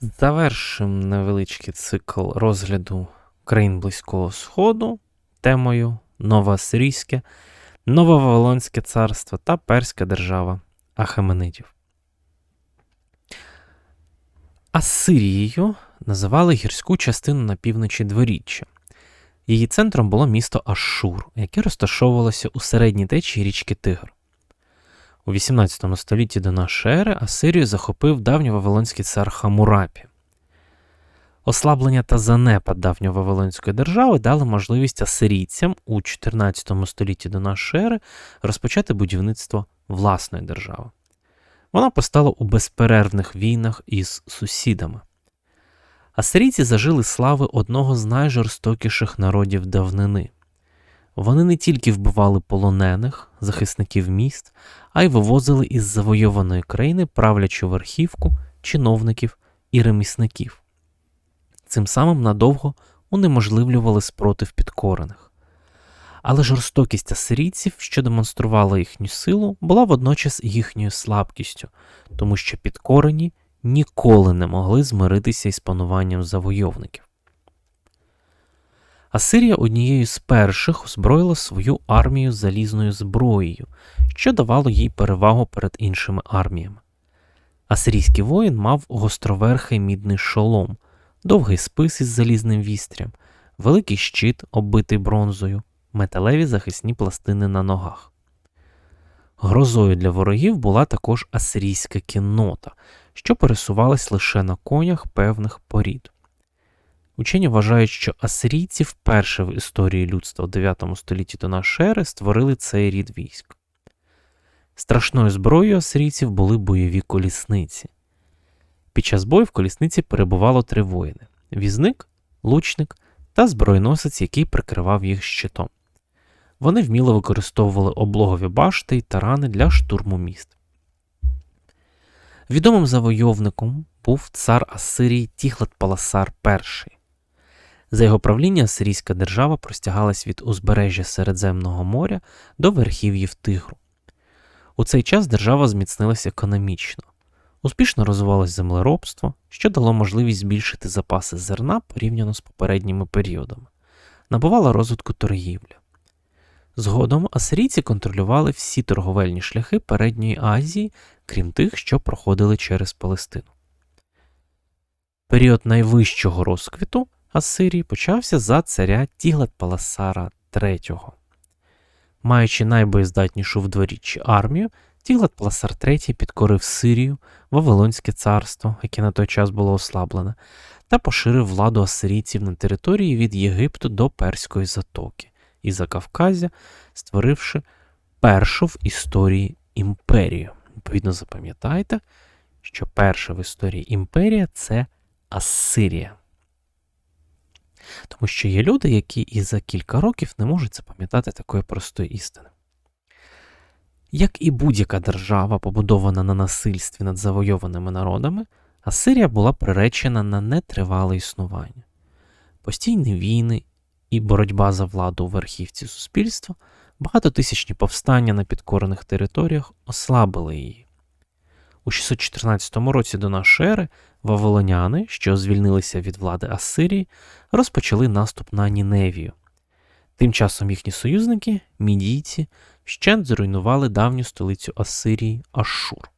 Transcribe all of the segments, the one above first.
Завершимо невеличкий цикл розгляду країн Близького Сходу темою Новоасирійське, Нововавилонське царство та Перська держава Ахеменидів. Асирією називали гірську частину на півночі дворіччя. Її центром було місто Ашур, яке розташовувалося у середній течії річки Тигр. У 18 столітті до нашої ери Асирію захопив давньовавилонський цар Хамурапі. Ослаблення та занепад давньовавилонської держави дали можливість асирійцям у 14 столітті до нашої ери розпочати будівництво власної держави. Вона постала у безперервних війнах із сусідами. Асирійці зажили слави одного з найжорстокіших народів давнини. Вони не тільки вбивали полонених, захисників міст, а й вивозили із завойованої країни правлячу верхівку, чиновників і ремісників. Цим самим надовго унеможливлювали спротив підкорених. Але жорстокість асирійців, що демонструвала їхню силу, була водночас їхньою слабкістю, тому що підкорені ніколи не могли змиритися із пануванням завойовників. Асирія однією з перших озброїла свою армію залізною зброєю, що давало їй перевагу перед іншими арміями. Асирійський воїн мав гостроверхий мідний шолом, довгий спис із залізним вістрям, великий щит, оббитий бронзою, металеві захисні пластини на ногах. Грозою для ворогів була також асирійська кіннота, що пересувалась лише на конях певних порід. Учені вважають, що асирійці вперше в історії людства в 9 столітті до нашої ери створили цей рід військ. Страшною зброєю асирійців були бойові колісниці. Під час бою в колісниці перебувало три воїни: візник, лучник та збройносець, який прикривав їх щитом. Вони вміло використовували облогові башти й тарани для штурму міст. Відомим завойовником був цар Асирії Тіглат Паласар І. За його правління Асирійська держава простягалась від узбережжя Середземного моря до верхів'їв Тигру. У цей час держава зміцнилася економічно, успішно розвивалось землеробство, що дало можливість збільшити запаси зерна порівняно з попередніми періодами, набувала розвитку торгівля. Згодом асирійці контролювали всі торговельні шляхи Передньої Азії, крім тих, що проходили через Палестину. Період найвищого розквіту Асирії почався за царя Тіглат Паласара III. Маючи найбоєздатнішу в дворіччі армію, Тіглат Паласар III підкорив Сирію, Вавилонське царство, яке на той час було ослаблене, та поширив владу асирійців на території від Єгипту до Перської затоки і Закавказя, створивши першу в історії імперію. Відповідно, запам'ятайте, що перша в історії імперія це Асирія. Тому що є люди, які і за кілька років не можуть запам'ятати такої простої істини. Як і будь-яка держава, побудована на насильстві над завойованими народами, Асирія була приречена на нетривале існування. Постійні війни і боротьба за владу у верхівці суспільства, багатотисячні повстання на підкорених територіях ослабили її. У 614 році до нашої ери вавилоняни, що звільнилися від влади Асирії, розпочали наступ на Ніневію. Тим часом їхні союзники, мідійці, вщент зруйнували давню столицю Асирії Ашур.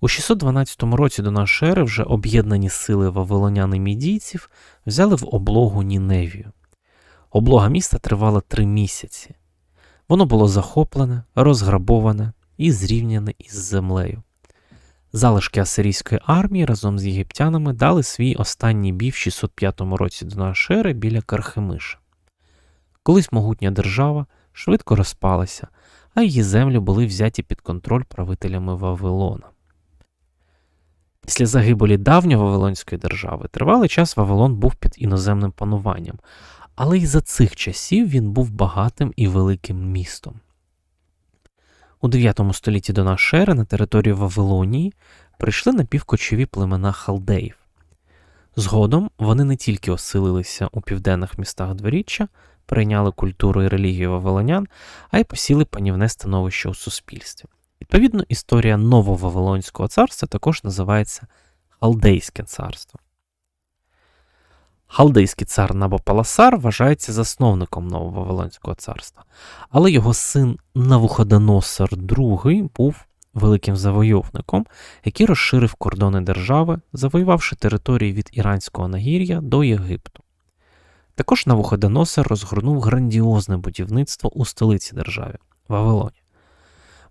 У 612 році до нашої ери вже об'єднані сили вавилонян і мідійців взяли в облогу Ніневію. Облога міста тривала три місяці. Воно було захоплене, розграбоване і зрівняне із землею. Залишки асирійської армії разом з єгиптянами дали свій останній бій в 605 році до нашої ери біля Кархемиша. Колись могутня держава швидко розпалася, а її землі були взяті під контроль правителями Вавилона. Після загибелі давньої Вавилонської держави тривалий час Вавилон був під іноземним пануванням, але й за цих часів він був багатим і великим містом. У 9 столітті до нашої ери на територію Вавилонії прийшли напівкочові племена халдеїв. Згодом вони не тільки оселилися у південних містах дворіччя, прийняли культуру і релігію вавилонян, а й посіли панівне становище у суспільстві. Відповідно, історія нововавилонського царства також називається Халдейське царство. Халдейський цар Набопаласар вважається засновником Нововавилонського царства, але його син Навуходоносор II був великим завойовником, який розширив кордони держави, завоювавши території від Іранського нагір'я до Єгипту. Також Навуходоносор розгорнув грандіозне будівництво у столиці держави Вавилоні.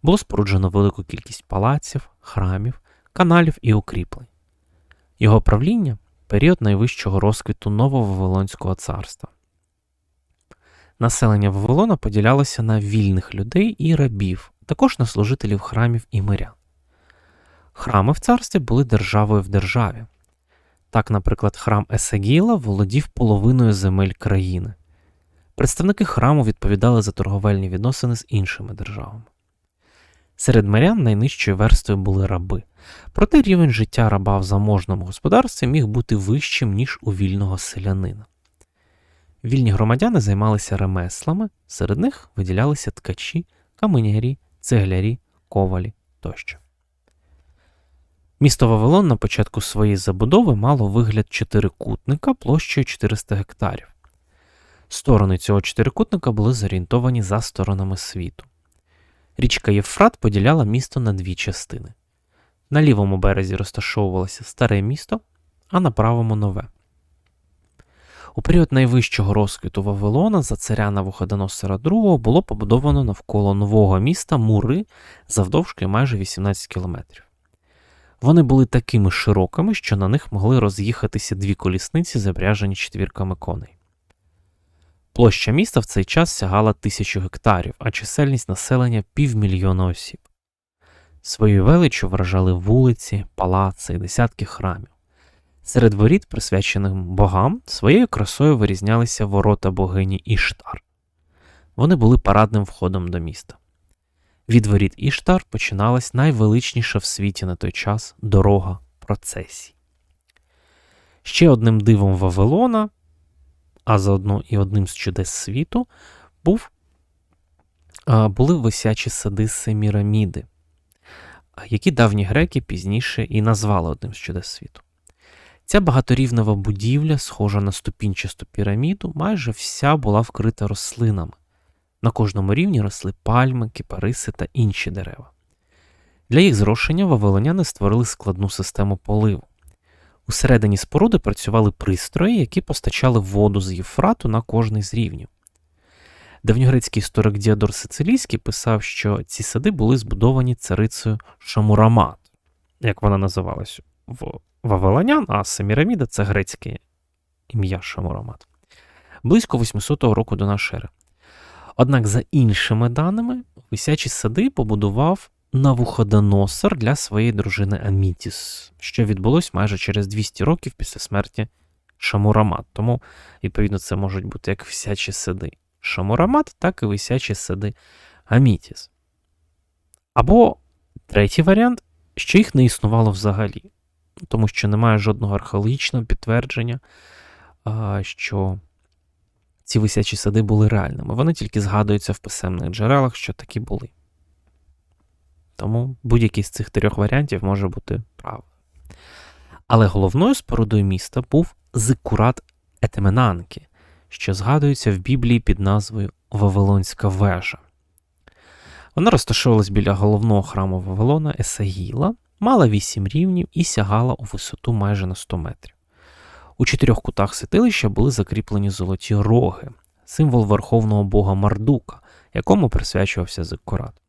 Було споруджено велику кількість палаців, храмів, каналів і укріплень. Його правління період найвищого розквіту Нововавилонського царства. Населення Вавилона поділялося на вільних людей і рабів, також на служителів храмів і мирян. Храми в царстві були державою в державі. Так, наприклад, храм Есагіла володів половиною земель країни. Представники храму відповідали за торговельні відносини з іншими державами. Серед мирян найнижчою верстою були раби, проте рівень життя раба в заможному господарстві міг бути вищим, ніж у вільного селянина. Вільні громадяни займалися ремеслами, серед них виділялися ткачі, каменярі, цеглярі, ковалі тощо. Місто Вавилон на початку своєї забудови мало вигляд чотирикутника площею 400 гектарів. Сторони цього чотирикутника були зорієнтовані за сторонами світу. Річка Єфрат поділяла місто на дві частини. На лівому березі розташовувалося старе місто, а на правому нове. У період найвищого розквіту Вавилона за царя Навуходоносора II було побудовано навколо нового міста мури завдовжки майже 18 кілометрів. Вони були такими широкими, що на них могли роз'їхатися дві колісниці, запряжені четвірками коней. Площа міста в цей час сягала тисячу гектарів, а чисельність населення півмільйона осіб. Своєю величчю вражали вулиці, палаци десятки храмів. Серед воріт, присвячених богам, своєю красою вирізнялися ворота богині Іштар. Вони були парадним входом до міста. Від воріт Іштар починалась найвеличніша в світі на той час дорога процесій. Ще одним дивом Вавилона а заодно і одним з чудес світу, був, були висячі сади Семіраміди, які давні греки пізніше і назвали одним з чудес світу. Ця багаторівнева будівля, схожа на ступінчасту піраміду, майже вся була вкрита рослинами. На кожному рівні росли пальми, кипариси та інші дерева. Для їх зрошення вавилоняни створили складну систему поливу. Усередині споруди працювали пристрої, які постачали воду з Єфрату на кожний з рівнів. Давньогрецький історик Діадор Сицилійський писав, що ці сади були збудовані царицею Шамурамат, як вона називалась в Вавилонян, а Семіраміда це грецьке ім'я Шамурамат, близько 800 року до нашої ери. Однак, за іншими даними, висячі сади побудував Навуходоносор для своєї дружини Амітіс, що відбулось майже через 200 років після смерті Шамурамат. Тому, відповідно, це можуть бути як висячі сади Шамурамат, так і висячі сади Амітіс. Або третій варіант, що їх не існувало взагалі, тому що немає жодного археологічного підтвердження, що ці висячі сади були реальними. Вони тільки згадуються в писемних джерелах, що такі були. Тому будь-який з цих трьох варіантів може бути правильним. Але головною спорудою міста був зиккурат Етеменанки, що згадується в Біблії під назвою Вавилонська вежа. Вона розташовувалась біля головного храму Вавилона Есагіла, мала вісім рівнів і сягала у висоту майже на 100 метрів. У чотирьох кутах святилища були закріплені золоті роги, символ верховного бога Мардука, якому присвячувався зиккурат.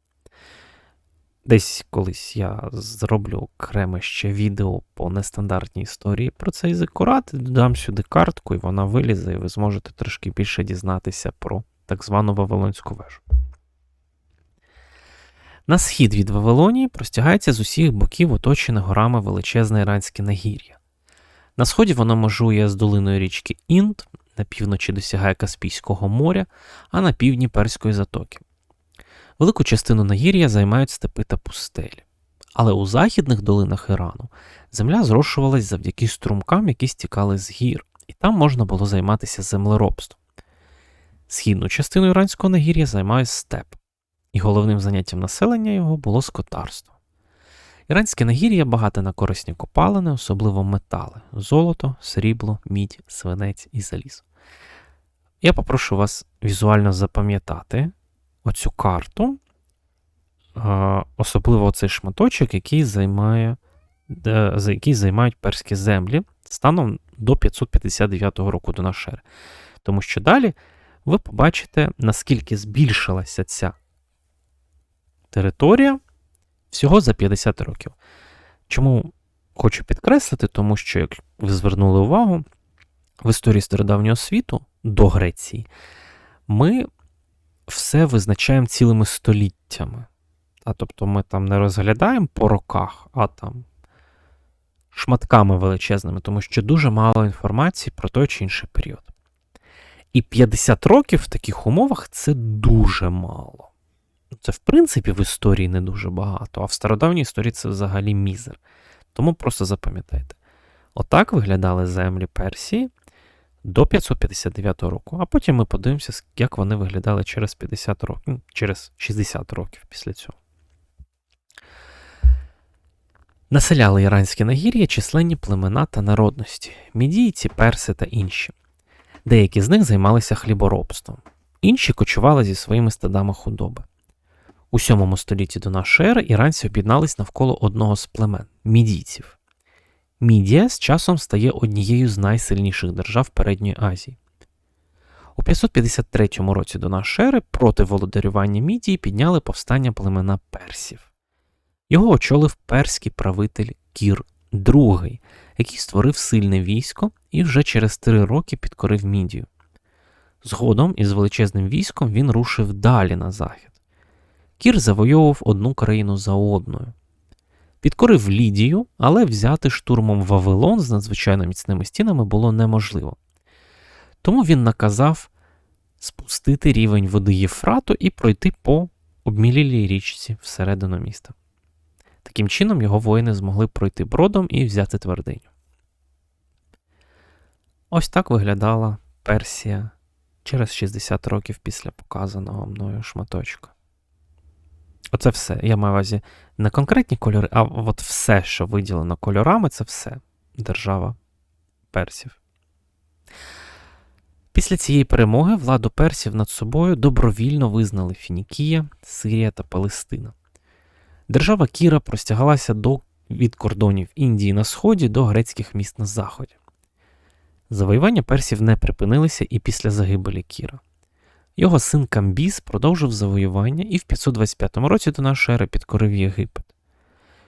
Десь колись я зроблю окреме ще відео по нестандартній історії про цей зикурат, додам сюди картку, і вона вилізе, і ви зможете трошки більше дізнатися про так звану Вавилонську вежу. На схід від Вавилонії простягається з усіх боків оточене горами величезне іранське нагір'я. На сході воно межує з долиною річки Інд, на півночі досягає Каспійського моря, а на півдні Перської затоки. Велику частину нагір'я займають степи та пустелі. Але у західних долинах Ірану земля зрошувалась завдяки струмкам, які стікали з гір, і там можна було займатися землеробством. Східну частину іранського нагір'я займає степ, і головним заняттям населення його було скотарство. Іранське нагір'я багате на корисні копалини, особливо метали: золото, срібло, мідь, свинець і залізо. Я попрошу вас візуально запам'ятати оцю карту, особливо цей шматочок, який займає, за який займають перські землі станом до 559 року до нашої ери. Тому що далі ви побачите, наскільки збільшилася ця територія всього за 50 років. Чому хочу підкреслити, тому що, як ви звернули увагу, в історії стародавнього світу до Греції ми все визначаємо цілими століттями. А тобто ми там не розглядаємо по роках, а там шматками величезними, тому що дуже мало інформації про той чи інший період. І 50 років в таких умовах це дуже мало. Це, в принципі, в історії не дуже багато, а в стародавній історії це взагалі мізер. Тому просто запам'ятайте. Отак виглядали землі Персії до 559 року, а потім ми подивимося, як вони виглядали через 50 років, ну, через 60 років після цього. Населяли іранське нагір'я численні племена та народності, мідійці, перси та інші. Деякі з них займалися хліборобством, інші кочували зі своїми стадами худоби. У 7 столітті до нашої ери іранці об'єднались навколо одного з племен мідійців. Мідія з часом стає однією з найсильніших держав Передньої Азії. У 553 році до нашої ери проти володарювання Мідії підняли повстання племена персів. Його очолив перський правитель Кір II, який створив сильне військо і вже через три роки підкорив Мідію. Згодом із величезним військом він рушив далі на захід. Кір завойовував одну країну за одною. Підкорив Лідію, але взяти штурмом Вавилон з надзвичайно міцними стінами було неможливо. Тому він наказав спустити рівень води Єфрату і пройти по обмілілій річці всередину міста. Таким чином, його воїни змогли пройти бродом і взяти твердиню. Ось так виглядала Персія через 60 років після показаного мною шматочка. Оце все. Я маю увазі не конкретні кольори, а от все, що виділено кольорами, це все держава персів. Після цієї перемоги владу персів над собою добровільно визнали Фінікія, Сирія та Палестина. Держава Кіра простягалася до, від кордонів Індії на сході до грецьких міст на заході. Завоювання персів не припинилися і після загибелі Кіра. Його син Камбіс продовжив завоювання і в 525 році до нашої ери підкорив Єгипет.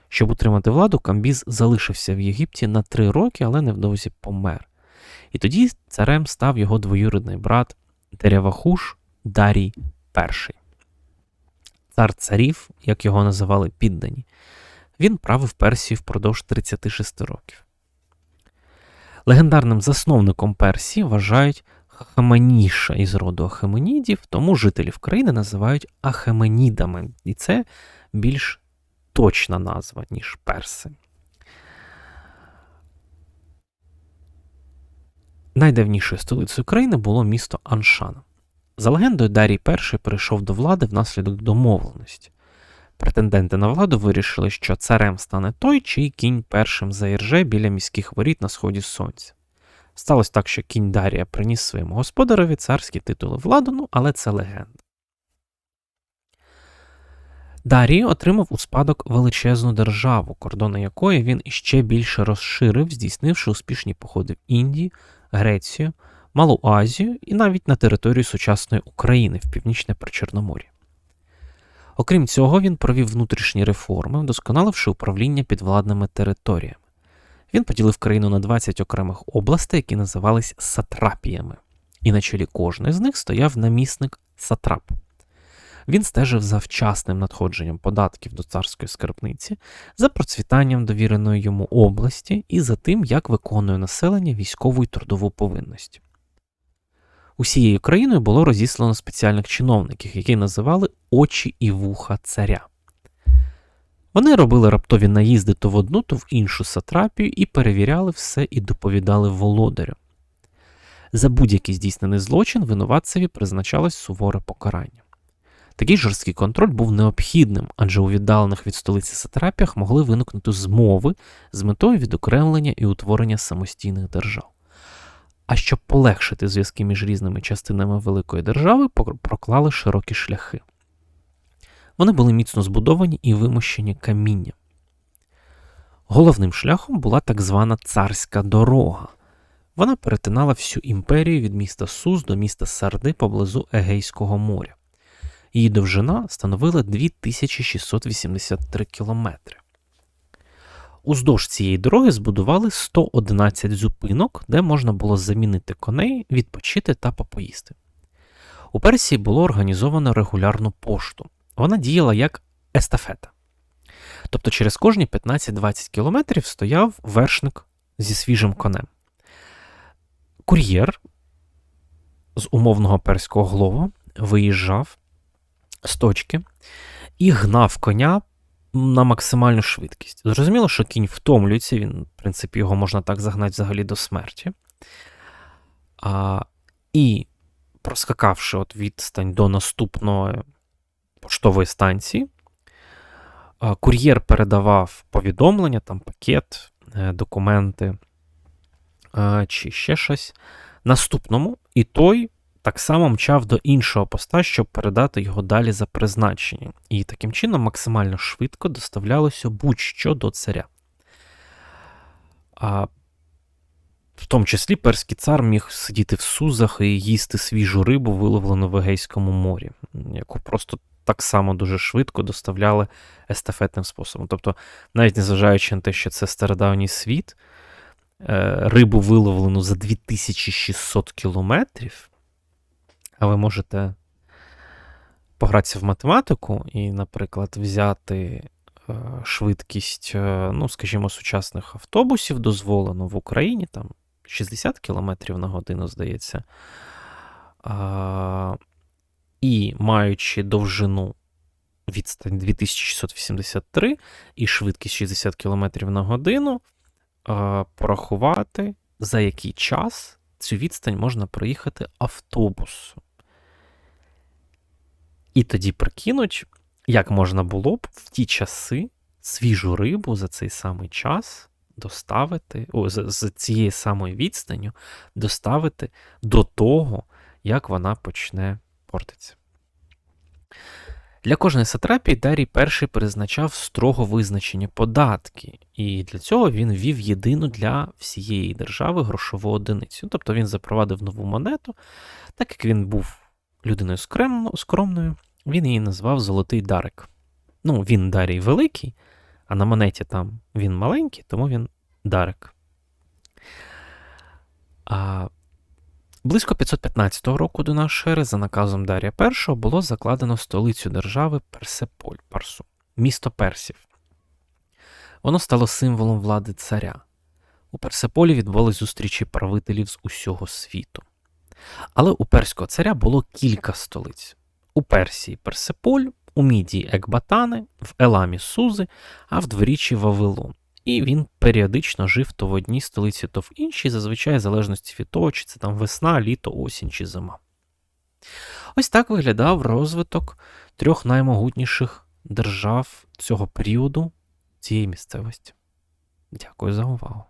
Щоб утримати владу, Камбіз залишився в Єгипті на три роки, але невдовзі помер. І тоді царем став його двоюрідний брат Дерявахуш Дарій І. Цар царів, як його називали піддані, він правив Персію впродовж 36 років. Легендарним засновником Персії вважають Хахаманіша із роду Ахеменідів, тому жителів країни називають Ахеменідами, і це більш точна назва, ніж перси. Найдавнішою столицею країни було місто Аншан. За легендою, Дарій І прийшов до влади внаслідок домовленості. Претенденти на владу вирішили, що царем стане той, чий кінь першим заірже біля міських воріт на сході сонця. Сталося так, що кінь Дарія приніс своєму господареві царські титули владу, ну, але це легенда. Дарій отримав у спадок величезну державу, кордони якої він іще більше розширив, здійснивши успішні походи в Індію, Грецію, Малу Азію і навіть на територію сучасної України в північне Причорномор'я. Окрім цього, він провів внутрішні реформи, вдосконаливши управління підвладними територіями. Він поділив країну на 20 окремих областей, які називались сатрапіями, і на чолі кожної з них стояв намісник сатрап. Він стежив за вчасним надходженням податків до царської скарбниці, за процвітанням довіреної йому області і за тим, як виконує населення військову і трудову повинність. Усією країною було розіслано спеціальних чиновників, які називали очі і вуха царя. Вони робили раптові наїзди то в одну, то в іншу сатрапію і перевіряли все і доповідали володарю. За будь-який здійснений злочин винуватцеві призначалось суворе покарання. Такий жорсткий контроль був необхідним, адже у віддалених від столиці сатрапіях могли виникнути змови з метою відокремлення і утворення самостійних держав. А щоб полегшити зв'язки між різними частинами великої держави, проклали широкі шляхи. Вони були міцно збудовані і вимощені камінням. Головним шляхом була так звана царська дорога. Вона перетинала всю імперію від міста Сус до міста Сарди поблизу Егейського моря. Її довжина становила 2683 кілометри. Уздовж цієї дороги збудували 111 зупинок, де можна було замінити коней, відпочити та попоїсти. У Персії було організовано регулярну пошту. Вона діяла як естафета. Тобто через кожні 15-20 кілометрів стояв вершник зі свіжим конем. Кур'єр з умовного перського глова виїжджав з точки і гнав коня на максимальну швидкість. Зрозуміло, що кінь втомлюється, він, в принципі, його можна так загнати взагалі до смерті. А, і проскакавши от відстань до наступної поштової станції, кур'єр передавав повідомлення, там пакет, е, документи е, чи ще щось наступному, і той так само мчав до іншого поста, щоб передати його далі за призначенням. І таким чином максимально швидко доставлялося будь-що до царя. В тому числі перський цар міг сидіти в сузах і їсти свіжу рибу, виловлену в Егейському морі, яку просто так само дуже швидко доставляли естафетним способом. Тобто, навіть незважаючи на те, що це стародавній світ, е, рибу виловлену за 2600 кілометрів, а ви можете погратися в математику і, наприклад, взяти е, швидкість, е, ну, скажімо, сучасних автобусів дозволено в Україні, там 60 км на годину, здається. А, і маючи довжину відстань 2683 і швидкість 60 км на годину, а, порахувати, за який час цю відстань можна проїхати автобусом. І тоді прикинуть, як можна було б в ті часи свіжу рибу за цей самий час доставити, о, з, з цією самою відстанню доставити до того, як вона почне портитися. Для кожної сатрапії Дарій І призначав строго визначені податки, і для цього він ввів єдину для всієї держави грошову одиницю. Тобто він запровадив нову монету, так як він був людиною скромною, він її назвав Золотий Дарик. Ну, він Дарій великий, а на монеті там він маленький, тому він Дарик. А Близько 515 року до нашої ери за наказом Дарія І було закладено столицю держави Персеполь, Парсу, місто Персів. Воно стало символом влади царя. У Персеполі відбулись зустрічі правителів з усього світу. Але у перського царя було кілька столиць: у Персії Персеполь, у Мідії Екбатани, в Еламі Сузи, а в дворічі Вавилон. І він періодично жив то в одній столиці, то в іншій, зазвичай в залежності від того, чи це там весна, літо, осінь чи зима. Ось так виглядав розвиток трьох наймогутніших держав цього періоду цієї місцевості. Дякую за увагу.